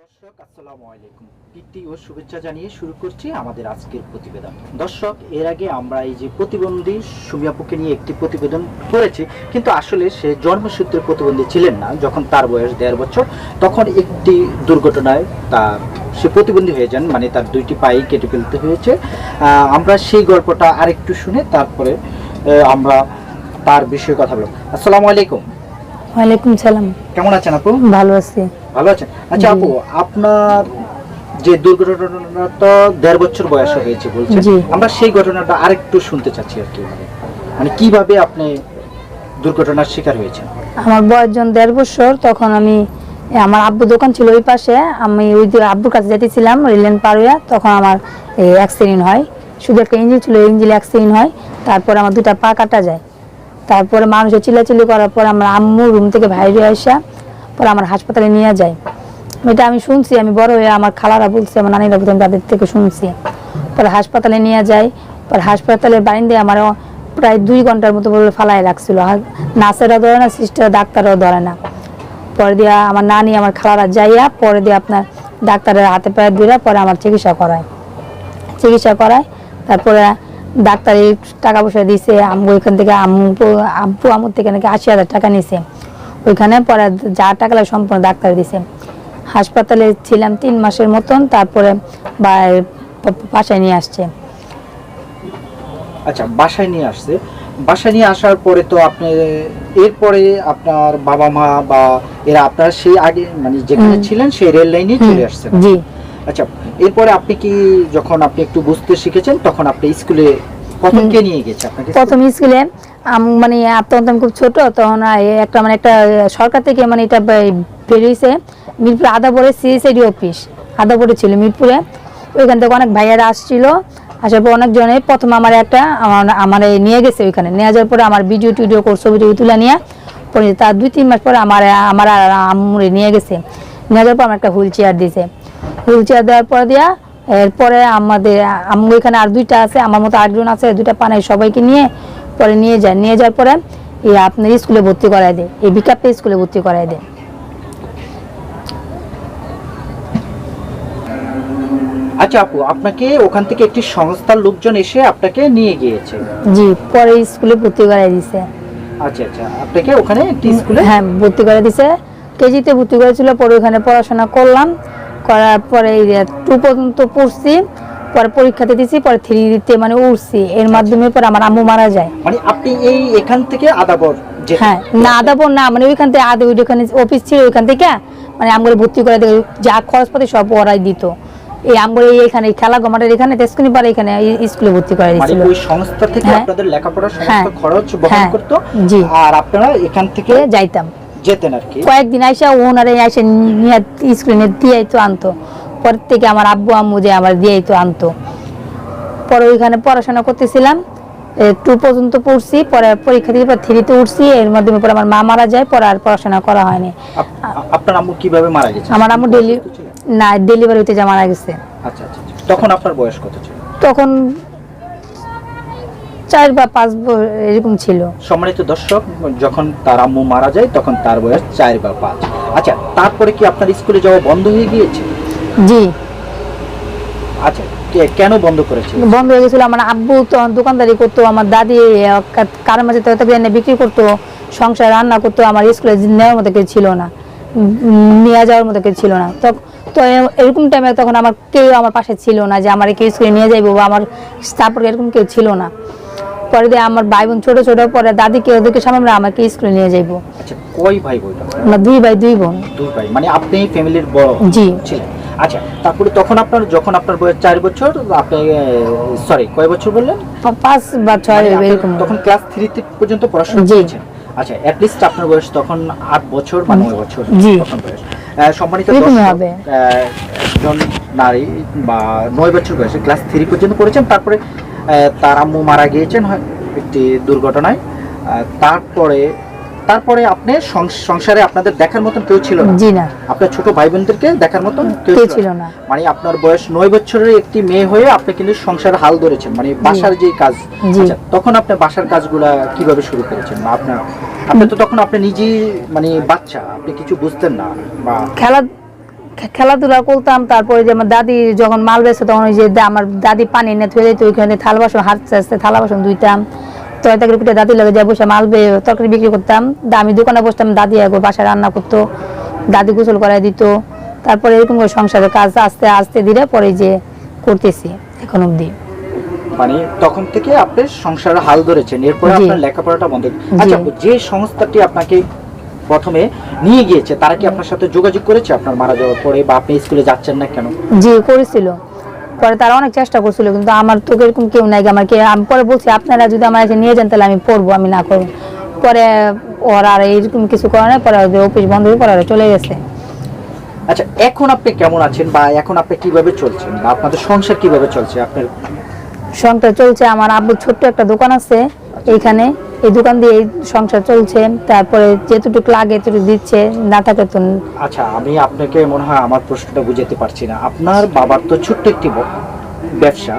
দর্শক আসসালামু আলাইকুম। প্রীতি ও শুভেচ্ছা জানিয়ে শুরু করছি আমাদের আজকের প্রতিবেদন। দর্শক এর আগে আমরা এই যে প্রতিবন্ধী সুমিয়াপুকে নিয়ে একটি প্রতিবেদন করেছি কিন্তু আসলে সে জন্মসূত্রে প্রতিবন্ধী ছিলেন না। যখন তার বয়স দেড় বছর তখন একটি দুর্ঘটনায় তার সে প্রতিবন্ধী হয়ে যান মানে তার দুইটি পায়ে কেটে ফেলতে হয়েছে। আমরা সেই গল্পটা আরেকটু শুনে তারপরে আমরা তার বিষয়ে কথা বলব। আসসালামু আলাইকুম। ওয়ালাইকুম সালাম। কেমন আছেন আপু? ভালো আছি। ভালো আছেন? আচ্ছা আপু আপনার যে দুর্ঘটনাটা দেড় বছর বয়সে হয়েছে বলছেন। আমরা সেই ঘটনাটা আরেকটু শুনতে চাচ্ছি আর কি মানে মানে কীভাবে আপনি দুর্ঘটনার শিকার হয়েছেন? আমার বয়স যখন দেড় বছর তখন আমি আমার আব্বু দোকান ছিল ওই পাশে। আমি ওই আব্বুর কাছে যেতেছিলাম রেলেন পার হইয়া তখন আমার এই অ্যাক্সিডেন্ট হয়। শুধু একটা ইঞ্জিন ছিল ইঞ্জিন অ্যাক্সিডেন্ট হয়। তারপর আমার দুটা পা কাটা যায়। তারপরে মানুষের চিল্লাচিল্লি করার পর আমার আম্মু রুম থেকে বাইরে আসা। পরে আমার হাসপাতালে নিয়ে যায়। এটা আমি শুনছি, আমি বড় হয়ে আমার খালারা বলছে, আমার নানিরা বলছে তাদের থেকে শুনছি। পরে হাসপাতালে নিয়ে যাই পরে হাসপাতালের বারিন্দে আমার প্রায় দুই ঘণ্টার মতো বলে ফালাই রাখছিল। নার্সেরা ধরে না, সিস্টার ডাক্তারও ধরে না। পরে দিয়া আমার নানি, আমার খালারা যাইয়া, পরে দিয়ে আপনার ডাক্তারের হাতে পায়ে ধরে পরে আমার চিকিৎসা করায়। চিকিৎসা করায়, তারপরে ডাক্তার টাকা পয়সা দিছে আম্মু ওইখান থেকে আম্মু আব্বু আম্মুর থেকে নাকি আশি হাজার টাকা নিছে। ওইখানে পরে যা টাকা লাগে সম্পূর্ণ ডাক্তার দিছে। হাসপাতালে ছিলাম তিন মাসের মতন তারপরে বাসায় নিয়ে আসছে। আচ্ছা বাসায় নিয়ে আসছে। বাসায় নিয়ে আসার পরে তো আপনি এরপরে আপনার বাবা মা বা এরা আপনার সেই আগে মানে যেখানে ছিলেন সেই রেল লাইনে চলে আসছেন। জি। আচ্ছা এরপরে আপনি কি যখন আপনি একটু বুঝতে শিখেছেন তখন আপনি স্কুলে প্রথম কে নিয়ে গেছে আপনাকে? প্রথম স্কুলে আম- মানে তখন আমি খুব ছোট, তখন একটা মানে একটা সরকার থেকে মানে এটা বেরিয়েছে। মিরপুর আদাবরে সিএসআইডি অফিস, আদাবরে ছিল মিরপুরে। ওইখান থেকে অনেক ভাইয়ারা আসছিল। আসার পর অনেকজনে, প্রথম আমার একটা, আমার আমার নিয়ে গেছে ওইখানে। নিয়ে যাওয়ার পরে আমার ভিডিও টিডিও করে ছবি টবি তুলে নিয়ে। পরে তার দুই, তিন মাস পরে আমার আমার আর আম্মুরে নিয়ে গেছে। নিয়ে যাওয়ার পর আমার একটা হুইল চেয়ার দিয়েছে। হুইল চেয়ার দেওয়ার পর দিয়া, এরপরে আমাদের আম্মু এখানে আর দুইটা আছে, আমার মতো আটজন আছে, দুইটা পানায় সবাইকে নিয়ে পরে নিয়ে যায়। নিয়ে যাওয়ার পরে এই আপনার স্কুলে ভর্তি করায় দেয়। এই বিকাপে স্কুলে ভর্তি করায় দেয়। আচ্ছা আপু আপনাকে ওখান থেকে একটি সংস্থার লোকজন এসে আপনাকে নিয়ে গিয়েছে। জি পরে স্কুলে ভর্তি করায় দিছে। আচ্ছা আচ্ছা আপনাকে ওখানে একটি স্কুলে? হ্যাঁ ভর্তি করে দিছে। কেজিতে ভর্তি করেছিল পরে ওখানে পড়াশোনা করলাম। করার পরে টু পর্যন্ত পড়ছি। পরে পরীক্ষাতে দিছি পরে থ্রি দিতে মানে উঠছি এর মাধ্যমে পরে আমার আম্মু মারা যায় মানে আপনি এই এখান থেকে আদাবর হ্যাঁ না আদাবর না মানে ওইখান থেকে আদা ওইখানে অফিস ছিল ওইখান থেকে মানে আমগুলো ভর্তি করে দিয়ে যা খরচপাতি সব ওরাই দিত এই আমগুলো এখানে খেলা গমাটের এখানে তেজকুনি পারে এখানে স্কুলে ভর্তি করে মানে দিয়েছিল ওই সংস্থা থেকে হ্যাঁ। আপনাদের সমস্ত হ্যাঁ। খরচ বহন হ্যাঁ। করতো জি। আর আপনারা এখান থেকে যাইতাম যেতেন আর কি কয়েকদিন আইসা ওনারে আইসা নিয়ে স্কুলে নিয়ে দিয়ে তো আনতো পর থেকে আমার আব্বু আম্মু যে আমার দিয়ে তো আনতো। পরে ওইখানে পড়াশোনা করতেছিলাম টু পর্যন্ত পড়ছি পরে পরীক্ষা দিয়ে থ্রিতে উঠছি এর মাধ্যমে পরে আমার মা মারা যায় পরে আর পড়াশোনা করা হয়নি। আপনার আম্মু কীভাবে মারা গেছে? আমার আম্মু ডেলি না ডেলিভারি হইতে যা মারা গেছে। আচ্ছা আচ্ছা আচ্ছা। তখন আপনার বয়স কত ছিল? তখন চার বা পাঁচ এরকম ছিল। সম্মানিত দর্শক যখন তার আম্মু মারা যায় তখন তার বয়স চার বা পাঁচ। আচ্ছা তারপরে কি আপনার স্কুলে যাওয়া বন্ধ হয়ে গিয়েছে? জি। আচ্ছা কেন বন্ধ করেছে বন্ধ হয়ে গেছিল আমার আব্বু তো দোকানদারি করতো আমার দাদি কারোর মাঝে তরকারি এনে বিক্রি করতো সংসার রান্না করতো আমার স্কুলে নেওয়ার মতো কেউ ছিল না নিয়ে যাওয়ার মতো কেউ ছিল না। তো তো এরকম টাইমে তখন আমার কেউ আমার পাশে ছিল না যে আমার কেউ স্কুলে নিয়ে যাইবো বা আমার এরকম কেউ ছিল না। পরে দিয়ে আমার ভাই বোন ছোট ছোট পরে দাদিকে ওদেরকে সামনে আমাকে স্কুলে নিয়ে যাইবো। আচ্ছা কয় ভাই বোন? দুই ভাই দুই বোন। দুই ভাই মানে আপনি ফ্যামিলির বড় জি। ছিলেন। আচ্ছা তারপরে তখন আপনার যখন আপনার বয়স চার বছর আপনি সরি কয় বছর বললেন? পাঁচ বা ছয় মানে এরকম। তখন ক্লাস থ্রি পর্যন্ত পড়াশোনা। করেছেন? আচ্ছা আপনার বয়স তখন আট বছর বা নয় বছর তখন বয়স। সম্মানিত একজন নারী বা নয় বছর বয়সে ক্লাস থ্রি পর্যন্ত পড়েছেন তারপরে আহ, তার আম্মু মারা গিয়েছেন একটি দুর্ঘটনায়। তারপরে তারপরে আপনি সংসারে আপনাদের দেখার মতন কেউ ছিল না। জি না। আপনার ছোট ভাই বোনদেরকে দেখার মতন কেউ ছিল না। মানে আপনার বয়স নয় বছরের একটি মেয়ে হয়ে আপনি কিন্তু সংসার হাল ধরেছেন। মানে বাসার যে কাজ আচ্ছা, তখন আপনি বাসার কাজগুলা কীভাবে শুরু করেছেন? বা আপনার আপনি তো তখন আপনি নিজেই মানে বাচ্চা আপনি কিছু বুঝতেন না বা খেলা খেলাধুলা করতাম তারপরে যে আমার দাদি যখন মাল বেচতো তখন ওই যে আমার দাদি পানি এনে থুয়ে দিত ওইখানে থালা বাসন হাঁটতে আসতে থালা বাসন ধুইতাম। তরকারি পিঠে দাদি লাগে বসে মাল তরকারি বিক্রি করতাম। আমি দোকানে বসতাম দাদি বাসায় রান্না করতো দাদি গোসল করাই দিত। তারপরে এরকম করে সংসারের কাজ আস্তে আস্তে ধীরে পরে যে করতেছি এখন অবধি। মানে তখন থেকে আপনি সংসারে হাল ধরেছেন এরপরে আপনার লেখাপড়াটা বন্ধ আচ্ছা যে সংস্থাটি আপনাকে প্রথমে নিয়ে গিয়েছে তারা কি আপনার সাথে যোগাযোগ করেছে আপনার মারা যাওয়ার পরে বা আপনি স্কুলে যাচ্ছেন না কেন? জি করেছিল। পরে তারা অনেক চেষ্টা করছিল কিন্তু আমার তো এরকম কেউ নাই আমার কে আমি পরে বলছি আপনারা যদি আমার নিয়ে যান তাহলে আমি পড়ব আমি না করব। পরে ওরা আর এইরকম কিছু করে না পরে অফিস বন্ধ হয়ে পরে চলে গেছে। আচ্ছা এখন আপনি কেমন আছেন বা এখন আপনি কীভাবে চলছেন বা আপনাদের সংসার কীভাবে চলছে? আপনার সংসার চলছে আমার আব্বুর ছোট্ট একটা দোকান আছে এইখানে। এই দোকান দিয়ে সংসার চলছে, তারপরে যেটুকু লাগে এতটুকু দিচ্ছে, না থাকে তো আচ্ছা আমি আপনাকে মনে হয় আমার প্রশ্নটা বুঝাতে পারছি না। আপনার বাবার তো ছোট্ট একটি ব্যবসা,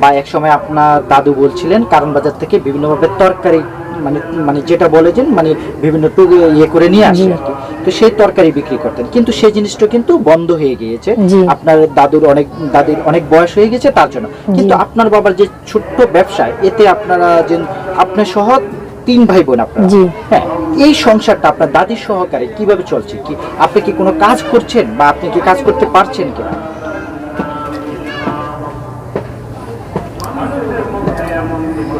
বা এক সময় আপনার দাদু বলছিলেন, কারণ বাজার থেকে বিভিন্নভাবে তরকারি মানে মানে যেটা বলে যে মানে বিভিন্ন ইয়ে করে নিয়ে আসে আর কি। তো সেই তরকারি বিক্রি করতেন। কিন্তু সেই জিনিসটা কিন্তু বন্ধ হয়ে গিয়েছে। আপনার দাদুর অনেক দাদির অনেক বয়স হয়ে গেছে তার জন্য। কিন্তু আপনার বাবার যে ছোট্ট ব্যবসা এতে আপনারা যে আপনার সহ তিন ভাই বোন আপনারা। হ্যাঁ এই সংসারটা আপনার দাদির সহকারে কীভাবে চলছে? কি আপনি কি কোনো কাজ করছেন? বা আপনি কি কাজ করতে পারছেন কিনা?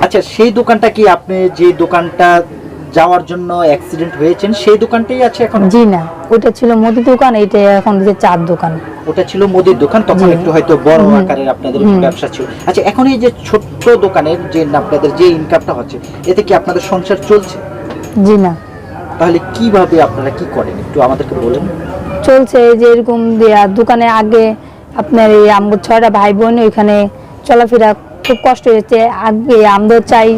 আচ্ছা সেই দোকানটা কি আপনি যে দোকানটা যাওয়ার জন্য অ্যাক্সিডেন্ট হয়েছেন সেই দোকানটাই আছে এখন? জি না ওইটা ছিল মুদি দোকান এইটা এখন যে চার দোকান। ওটা ছিল মুদির দোকান তখন একটু হয়তো বড় আকারের আপনাদের ব্যবসা ছিল। আচ্ছা এখন এই যে ছোট্ট দোকানের যে আপনাদের যে ইনকামটা হচ্ছে এতে কি আপনাদের সংসার চলছে? জি না। তাহলে কীভাবে আপনারা কি করেন? একটু আমাদেরকে বলেন। চলছে যে এরকম দেয়া দোকানে আগে আপনার এই আমগো ছয়টা ভাই বোন ওইখানে চলাফেরা খুব কষ্ট হয়েছে। আগে আমদের চাই।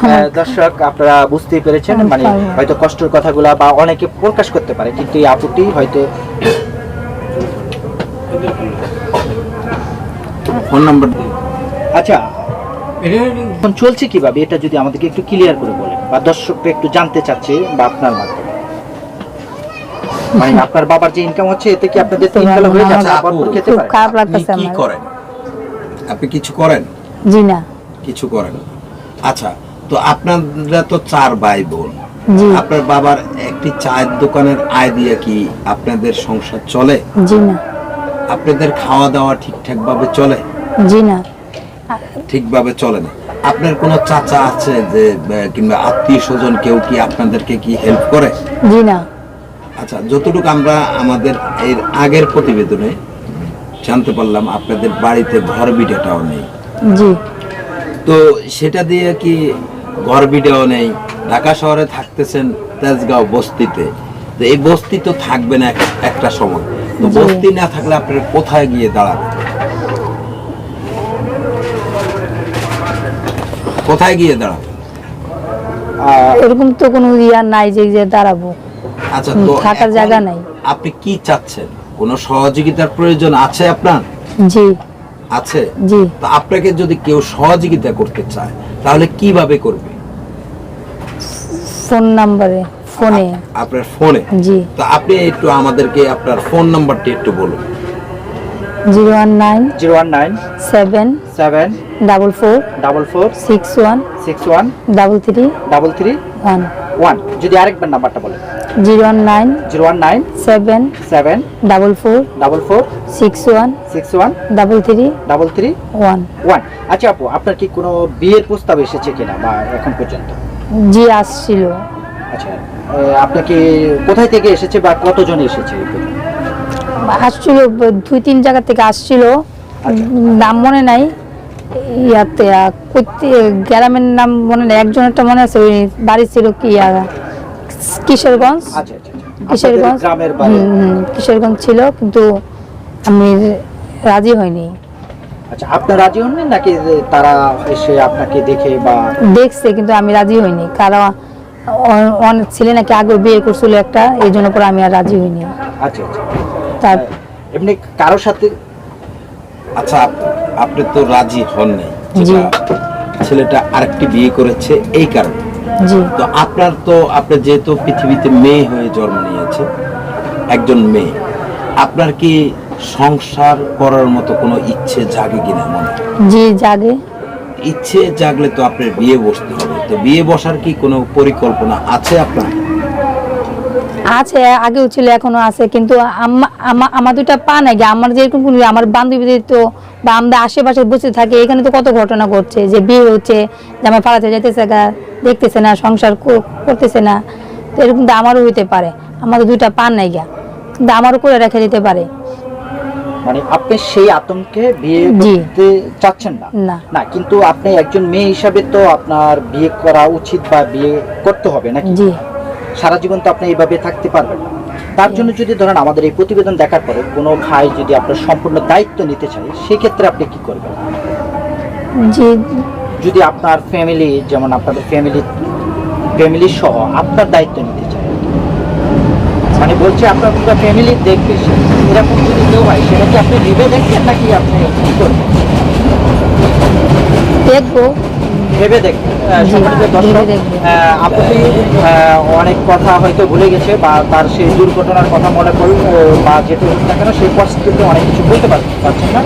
হ্যাঁ, দর্শক আপনারা বুঝতেই পেরেছেন মানে হয়তো কষ্টের কথাগুলা বা অনেকে প্রকাশ করতে পারে কিন্তু এই আপুটি হয়তো ফোন নাম্বার আচ্ছা এখন চলছে কীভাবে? এটা যদি আমাদেরকে একটু ক্লিয়ার করে বলেন বা দর্শকরা একটু জানতে চাচ্ছে বা আপনার মাধ্যমে। মানে আপনার বাবার যে ইনকাম হচ্ছে এতে কি আপনাদের তিন বেলা হয়ে যাচ্ছে? আবার খেতে কি করেন? আপনি কিছু করেন? জি না। কিছু করেন। আচ্ছা তো আপনারা তো চার ভাই বোন আপনার বাবার একটি চায়ের দোকানের আয় দিয়ে কি আপনাদের সংসার চলে? জি না। আপনাদের খাওয়া দাওয়া ঠিকঠাক ভাবে চলে? জি না। ঠিকভাবে চলে না। আপনার কোনো চাচা আছে যে কিংবা আত্মীয় স্বজন কেউ কি আপনাদেরকে কি হেল্প করে? জি না। আচ্ছা যতটুকু আমরা আমাদের এর আগের প্রতিবেদনে জানতে পারলাম আপনাদের বাড়িতে ঘর বিটাটাও নেই। জি। তো সেটা দিয়ে কি ঘর বিটাও নেই? ঢাকা শহরে থাকতেছেন তেজগাঁও বস্তিতে। তো এই বস্তি তো থাকবে না একটা সময়। তো বস্তি না থাকলে আপনার কোথায় গিয়ে দাঁড়াবে কোথায় গিয়ে দাঁড়াবে আহ, এরকম তো কোনো ইয়া নাই যে দাঁড়াবো। আচ্ছা তো থাকার জায়গা নাই। আপনি কি চাচ্ছেন? কোনো সহযোগিতার প্রয়োজন আছে আপনার? জি। আছে? জি। তো আপনাকে যদি কেউ সহযোগিতা করতে চায় তাহলে কীভাবে করবে? ফোন নাম্বারে ফোনে। আপনার ফোনে? জি। তো আপনি একটু আমাদেরকে আপনার ফোন নাম্বারটি একটু বলুন। Zero one nine zero one nine seven seven double four double four six one six one double three double three one. One. যদি আরেকবার নাম্বারটা বলেন। Zero one nine zero one nine seven seven double four double four six one six one double three double three one. One. আচ্ছা আপু আপনার কি কোনো বিয়ের প্রস্তাব এসেছে কিনা বা এখন পর্যন্ত? জি আসছিল। আচ্ছা আহ, আপনার কি কোথায় থেকে এসেছে বা কতজন এসেছে? আসছিল দুই তিন জায়গা থেকে আসছিল। আচ্ছা। নাম মনে নাই। ইয়াতে কইতে- গ্রামের নাম মনে নেই একজনের একজনেরটা মনে আছে ওই বাড়ি ছিল কি কিশোরগঞ্জ? আচ্ছা আচ্ছা আচ্ছা। কিশোরগঞ্জ? কিশোরগঞ্জ ছিল কিন্তু আমি রাজি হইনি। আচ্ছা আপনার রাজি হননি নাকি তারা এসে আপনাকে দেখে বা দেখছে কিন্তু আমি রাজি হইনি। কারণ অ- অনেক ছেলে নাকি আগে বিয়ে করছিল একটা এই জন্য পরে আমি আর রাজি হইনি। আচ্ছা আচ্ছা। তার এমনি কারোর সাথে আচ্ছা আপনি তো রাজি হন নাই। ছেলেটা আরেকটি বিয়ে করেছে এই কারণে। তো আপনার তো আপনি যেহেতু পৃথিবীতে মেয়ে হয়ে জন্ম নিয়েছে একজন মেয়ে আপনার কি সংসার করার মতো কোনো ইচ্ছে জাগে কিনা মনে? জি জাগে। ইচ্ছে জাগলে তো আপনার বিয়ে বসতে হবে। তো বিয়ে বসার কি কোনো পরিকল্পনা আছে আপনার? আছে আগেও ছিল এখনও আছে কিন্তু আমা- আমার দুইটা পা নাই আমার যেরকম কোনো আমার বান্ধবীদের তো বা আমরা আশেপাশে বসে থাকি এখানে তো কত ঘটনা ঘটছে যে বিয়ে হচ্ছে জামাই পালাতে যাইতেছে গা দেখতেছে না সংসার করতেছে না তো এরকম তো আমারও হইতে পারে আমাদের দুইটা পা নাই গা কিন্তু আমারও করে রেখে দিতে পারে। মানে আপনি সেই আতঙ্কে বিয়ে জি। করতে চাচ্ছেন না? না। কিন্তু আপনি একজন মেয়ে হিসাবে তো আপনার বিয়ে করা উচিত বা বিয়ে করতে হবে নাকি? সারা জীবন তো আপনি এইভাবে থাকতে পারবেন তার জন্য যদি ধরেন আমাদের এই প্রতিবেদন দেখার পরে কোনো ভাই যদি আপনার সম্পূর্ণ দায়িত্ব নিতে চায় সেক্ষেত্রে আপনি কি করবেন? জি। যদি আপনার ফ্যামিলি যেমন আপনাদের ফ্যামিলি ফ্যামিলি সহ আপনার দায়িত্ব নিতে চায় মানে বলছে আপনার পুরো ফ্যামিলি দেখবে। এরকম যদি কেউ হয় সেটা কি আপনি ভেবে দেখবেন নাকি আপনি কি করবেন? দেখব। ভেবে সম্মানিত দর্শক দেখব। আপুটি আহ, অনেক কথা হয়তো ভুলে গেছে বা তার সেই দুর্ঘটনার কথা মনে করুন বা যেটা না কেন সেই পরিস্থিতিতে অনেক কিছু বলতে পার- পারছেন না।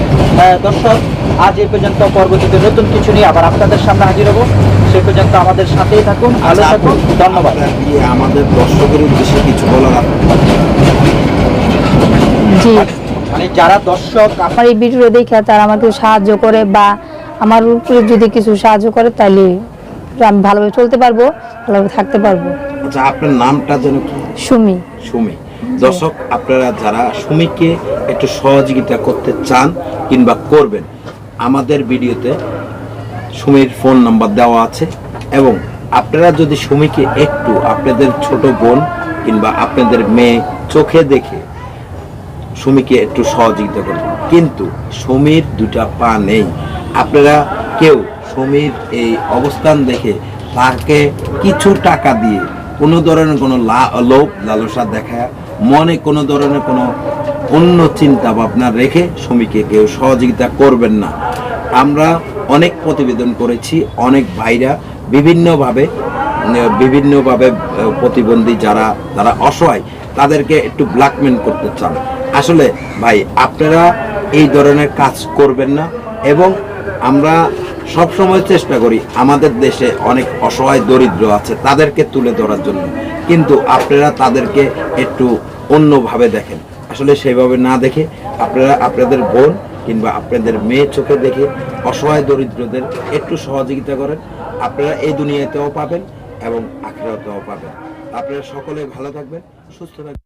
দর্শক আজ এ পর্যন্ত পরবর্তীতে নতুন কিছু নিয়ে আবার আপনাদের সামনে হাজির হব। সে পর্যন্ত আমাদের সাথেই থাকুন ভালো আচ্ছা, থাকুন ধন্যবাদ। আমাদের দর্শকের উদ্দেশ্যে কিছু বলার জি। মানে যারা দর্শক আমার এই ভিডিও দেখে তারা আমাকে সাহায্য করে বা আমার উপরে যদি কিছু সাহায্য করে তাহলে আমি ভালোভাবে চলতে পারব ভালোভাবে থাকতে পারব। আচ্ছা আপনার নামটা যেন কি সুমি। সুমি। দর্শক আপনারা যারা সুমিকে একটু সহযোগিতা করতে চান কিংবা করবেন আমাদের ভিডিওতে সুমির ফোন নাম্বার দেওয়া আছে এবং আপনারা যদি সুমিকে একটু আপনাদের ছোট বোন কিংবা আপনাদের মেয়ে চোখে দেখে সুমিকে একটু সহযোগিতা করবেন। কিন্তু সুমির দুটা পা নেই। আপনারা কেউ সুমির এই অবস্থান দেখে তাকে কিছু টাকা দিয়ে কোনো ধরনের কোনো লোভ, লালসা দেখা, মনে কোনো ধরনের কোনো অন্য চিন্তা ভাবনা রেখে সুমিকে কেউ সহযোগিতা করবেন না। আমরা অনেক প্রতিবেদন করেছি, অনেক ভাইরা বিভিন্নভাবে বিভিন্নভাবে প্রতিবন্ধী যারা তারা অসহায়, তাদেরকে একটু ব্ল্যাকমেল করতে চান। আসলে ভাই, আপনারা এই ধরনের কাজ করবেন না এবং আমরা সব সময় চেষ্টা করি, আমাদের দেশে অনেক অসহায় দরিদ্র আছে, তাদেরকে তুলে ধরার জন্য। কিন্তু আপনারা তাদেরকে একটু অন্যভাবে দেখেন। আসলে সেইভাবে না দেখে আপনারা আপনাদের বোন কিংবা আপনাদের মেয়ে চোখে দেখে অসহায় দরিদ্রদের একটু সহযোগিতা করেন। আপনারা এই দুনিয়াতেও পাবেন এবং আখেরাতেও পাবেন। আপনারা সকলে ভালো থাকবেন, সুস্থ থাকবেন।